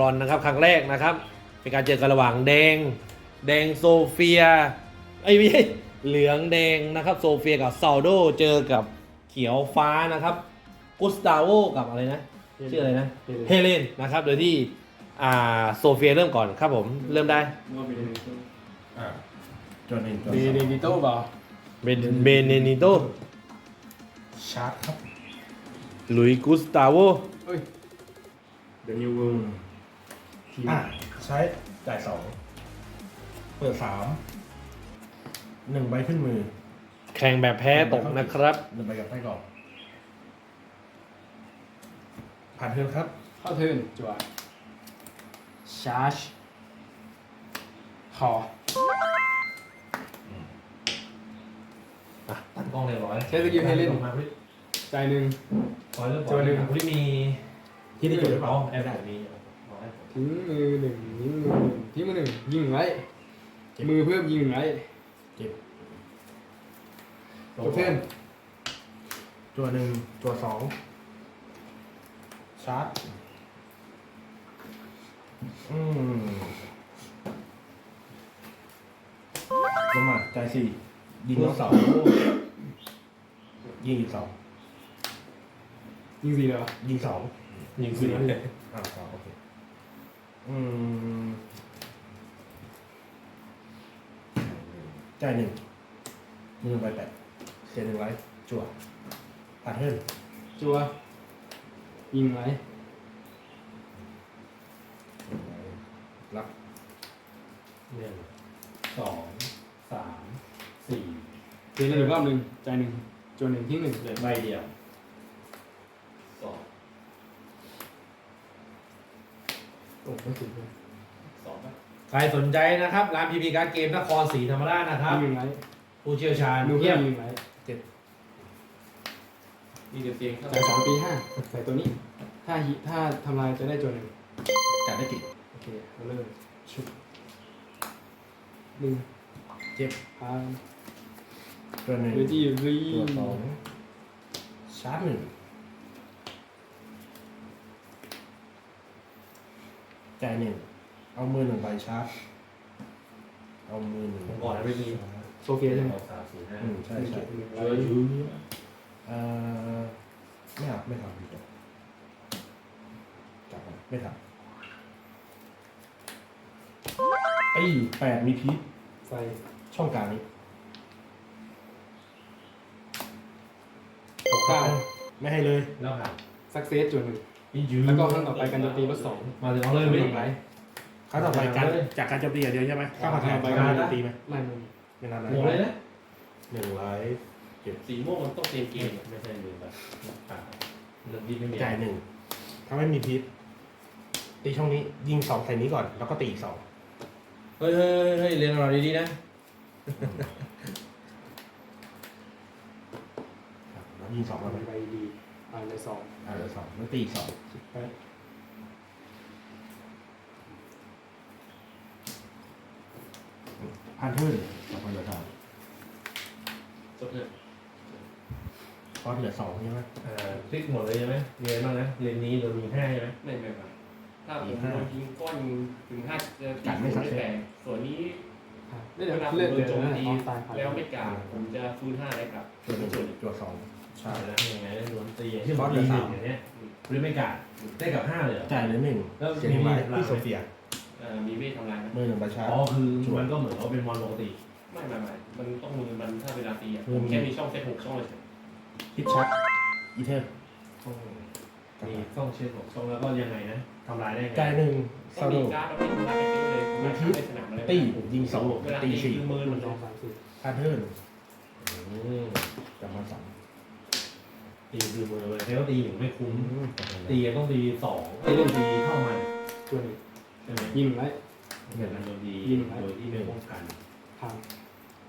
รอนนะครับครั้งแรกนะครับเป็นการเจอกันระหว่างแดง แดงโซเฟียไอ้ยไม่ใช่เหลืองแดงนะครับโซเฟียกับซาโดเจอกับเขียวฟ้านะครับกุสตาโวกับอะไรนะชื่ออะไรนะเฮเลนนะครับโดยที่อ่าโซเฟียเริ่มก่อนครับผมเริ่มได้ว่าเบเนดิโตอ่าจวนหนึ่งจวนเบสองเนดิโตเปล่าเบนเบเนนิโตชาร์จครับลุยกุสตาโวเฮ้ยเดี๋ยวนิวอืม ทีมอะใช้จ่ายสองเปิดสามหนึ่งใบขึ้นมือแข่งแบบแพ้ตกนะครับ หนึ่งใบกับไส้กรอกผ่านเทิร์นครับ เข้าเทิร์นจั่วชาร์จคออะตั้งกล้องเลยร้อยใช้สกิลให้เล่นมาพี่ใจายหนึ่งร้อยเริ่มตัวหนึ่งพี่มีที่ได้จดหรือเปล่าแอปไหนมีร้อย ทิ้งมือหนึ่งทิ้งมือหนึ่งทิ้งมือหนึ่งยิงหนึ่งไว้มือเพิ่มยิงหนึ่งไว้เก็บจบเทิร์นจัวหนึ่งจัวสองชาร์จอืมลงมาจ่ายสี่ยิงรถสองยิงอีกสองยิงสี่เลยเหรอยิงสองยิงสี่อ่าสองโอเค อืมจ่ายหนึ่งมือใบแปดเสียหนึ่งไว้ จั่วผ่านเทิร์นจั่วยิงไว้รับหนึ่งสองสามสี่เทิร์นอีกรอบหนึ่งใจายหนึ่งจั่วหนึ่งทิ้งหนึ่งเหลือใบเดียวสอง โอ้ไม่ถึงเลยสองใครสนใจนะครับร้านพีพีการ์ดเกมนครศรีธรรมราชนะครับ ยิงหนึ่งไว้ผู้เชี่ยวชาญมือเยี่เพิ่ยมมยิงไว้มีเดียวเตียงจ่ายสองปีห้าใส่ตัวนี้ ถ้าฮิถ้าทำลายจะได้จั่วหนึ่งจัดได้กี่โอเคเอาเริ่มชุดหนึ่งเจ็บพันตัวหนึ่งเรดี้รีตัวสองชาร์จหนึ่ง จ่ายหนึ่ง เอามือหนึ่งใบชาร์จ เอามือหนึ่งผมก่อนนะไม่มี โซเฟียใช่ไหมสามสี่ห้าอืมใช่ใช่หนึ่งเอไว้อยื้อเอ่อไม่ทำไม่ทำดีกว่าจับมาไม่ทำไอ้แปดมีพิษใส่ช่องกลางนี้หกเก้าไม่ให้เลยแล้วผ่านสักเซสจุดหนึ่งยื้อ แล้วก็ครั้งต่อไปการโจมตีลดสองมาถึงเอาเลยไม่ไม่ต้ต้อองงไหไหลลครั้งต่อไปการเลยจากการโจมตีอย่างเดียวใช่ไหมข้าวผัดแทนไปการโจมตีไหมไม่ไม่ไม่นานโหเลยนะหนึ่งไลท์สีม่วงมันต้องเต็มเกมไม่ใช่ลืมไปอ่าเรื่องที่ไม่มีจ่ายหนึ่งถ้าไม่มีพิษตีช่องนี้ยิงสองใส่นี้ก่อนแล้วก็ตีอีกสองเฮ้ยเฮ้ยเฮ้ยเรียนเราดีๆนะแล้วยิงสองเอาแล้วไปไหมดี อ่านในสองอ่าเหลือสองแล้วตีอีกสองสิบแปดพันทื่นสองพันเหลือสามจบเลยเพราะเหลือสองใช่ไหมอ่าคลิกหมดเลยใช่ไหมเรียนบ้างนะเรียนนี้เรามีห้าใช่ไหมไม่ไม่ไม่ถ้าผมโดนยิงก้อนถึงห้าจะตีกัดไม่สักเซตแต่ส่วนนี้ไม่เดี๋ยวเวลาผมเลือดโดเดืนอดโจมนะตีออฟตายผ่านแล้วไม่กาดผมจะฟื้นห้าได้กลับจวหนึ่งส่วนจวสอง ใช่ใช่แล้วยังไงได้โดนตีอย่างที่บอกตีหนึ่งอย่างเนี้ยหรือไม่กาดได้กับห้าเลยเหรอ จ่ายเหลือหนึ่งแล้วเสียหนึ่งไลท์มีมีพี่โซเฟียเอ่อมีเวททำลายไหมมือหนึ่งประชา อ๋อคือมันก็เหมือนเขาเป็นมอนปกติไม่ไม่ไม่มันต้องมือมันถ้าเวลาตีอะมือผมแค่มีช่องเซตหกช่องเลยฮิตชัดอีเทอร์มีช่องเช็ดของช่องแล้วก็ยังไงนะทำลายได้ไงจ่ายหนึ่งต้ซาองโดมีการ์ดแล้วไม่ทำลายไปเลยผมไม่ทำในสนามอะไรตียิงสองเวลาตีตีสี่คือมือหมันึ่นงสองสามสี่พันทื่นอืมกลับมาสอง ตีคือมือเลยแล้วตีหนึ่งไม่คุ้มอืมตีต้องตีสองไอ้เรื่องตีเท่ามันจุดหนึ่งใช่ไหมยิงไว้เหมือนมันโดนดียิงไหมโดยที่ไม่ป้องกันผ่าน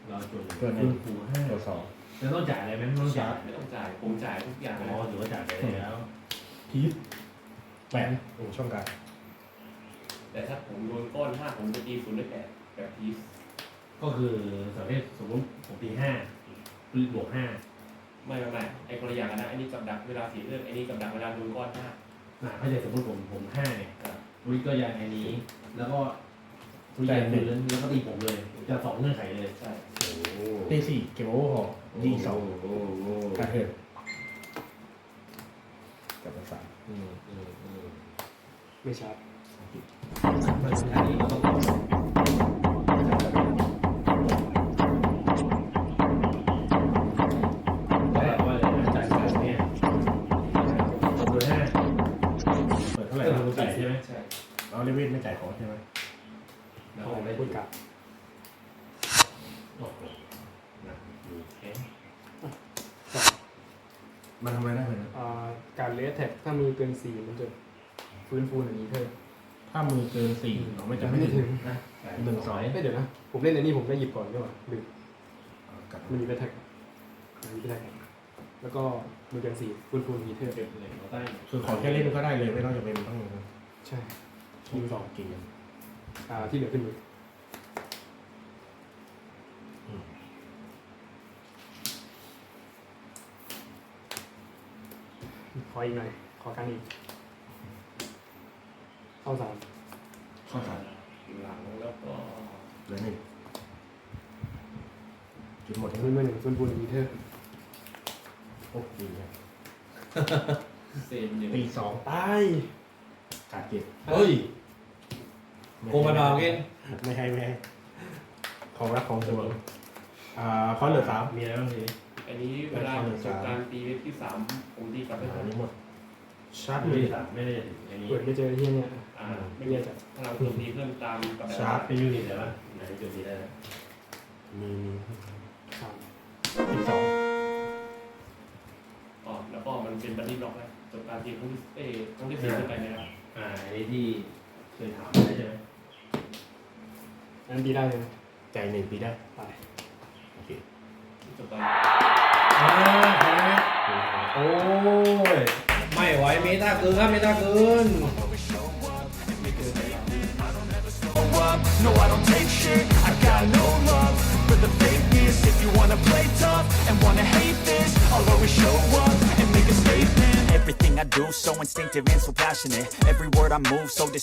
เราจนฟื้นฟูให้ตัวสองแล้วต้องจ่ายอะไรไหมไม่ต้องจ่ายไม่ต้องจ่ายผมจ่ายทุกอย่างอ๋เลอยถือว่าจ่ายไปแล้วพีทแปดโอ้ช่องกลางแต่ถ้าผมโดนก้อนห้าผมจะตีศูนย์ได้แปดแบบพีซก็คือสมมติสมมติผมตีห้าบวกห้า ไม่ไม่ไม่ไอ้คนละอย่างกันนะไอ้นี่กับดักเวลาสีเลือดไอ้นี่กับดักเวลาโดนก้อนห้าอ่าถ้าจะสมมติผมผมห้าเนี่ยวิกก็ยังไอ้นี้ แล้วก็ทุกอย่างพื้นแล้วก็ตีผมเลย จะสองเงื่อนไขเลยใช่ตีสี่เกมโอเวอร์ฮอลยิงสองโอ้โหกระเทินกับภาษามอืมอืมอืมไม่ชาร์จอันนี้เราต้อง เอาเอาไปไปพูดกับโอ้โหหนักอยู่แค่สองมันทำอะไรได้ไหมนะอ่าการเลสแท็กถ้ามือเกินสี่มันจะฟื้นฟูอย่างนี้เพิ่มถ้ามือเกินสี่เราไม่จะไม่ไม่ได้ถึถึงงนะหนึ่งสองไม่เดี๋ยวนะ ผมเล่นอันนี้ผมได้หยิบก่อนด้วยว่ะลืมกับมันมีแบทแท็กมันมีแบทแท็กแล้วก็มือเกินสี่ฟื้นฟูอย่างนี้เพิ่มเก็บเลยเราได้คือขอแค่เล่นก็ได้เลยไม่ต้องจะเป็นต้องใช่ยิงสองกินอ่าที่เหลือขึ้นมืออื ออีกหน่อย ขอการอีกเข้าสามข้อสามหลังแล้วก็เหลือหนึ่งจุดหมดมือมือหนึ่งฟื้นฟูอย่างนี้เพิ่มโอ้ดีนะเซนหนึ่งตีสองตายขาดเจ็ดเฮ้ยโคมาดาวเกนไม่ให้ไม่ให้ของรักของห่วงอ่าข้อเหลือสามมีอะไรบ้างที อันนี้เวลาจบการตีเวทที่สามผมตีกลับไปอัก่อนนนี้หมดชาร์จไม่มือได้สามไม่ได้อันนี้เปิดไม่เจอที่เนี่ยอ่าไม่ไม่เรีเรียยกกจัดพลังโจมตีเพิ่มตามกับชาร์จเป็นยูนิตอะไรบ้างไหนจุดนี้ได้แล้วมีมีสามตีสองอ๋อแล้วก็มันเป็นบันดี้บล็อกแล้วจบการตีครั้งที่เอ้ครั้งที่สี่ขึ้นไปนะครับ อ่าอันนี้ที่เคยถามได้ใช่ไหมอันนั้นดีได้เลยนะใจหนึ่งปีได้ตายโอเคจบการอ่าแพ้ไหม โอ้ย ไม่ไหวเมตาเกินครับเมตาเกิน up. No, I don't take shit. I got no love for the fakeness. If you wanna play tough and wanna hate this, I'll always show up and make a statement. Everything I do so instinctive and so passionate. Every word I move so discreet.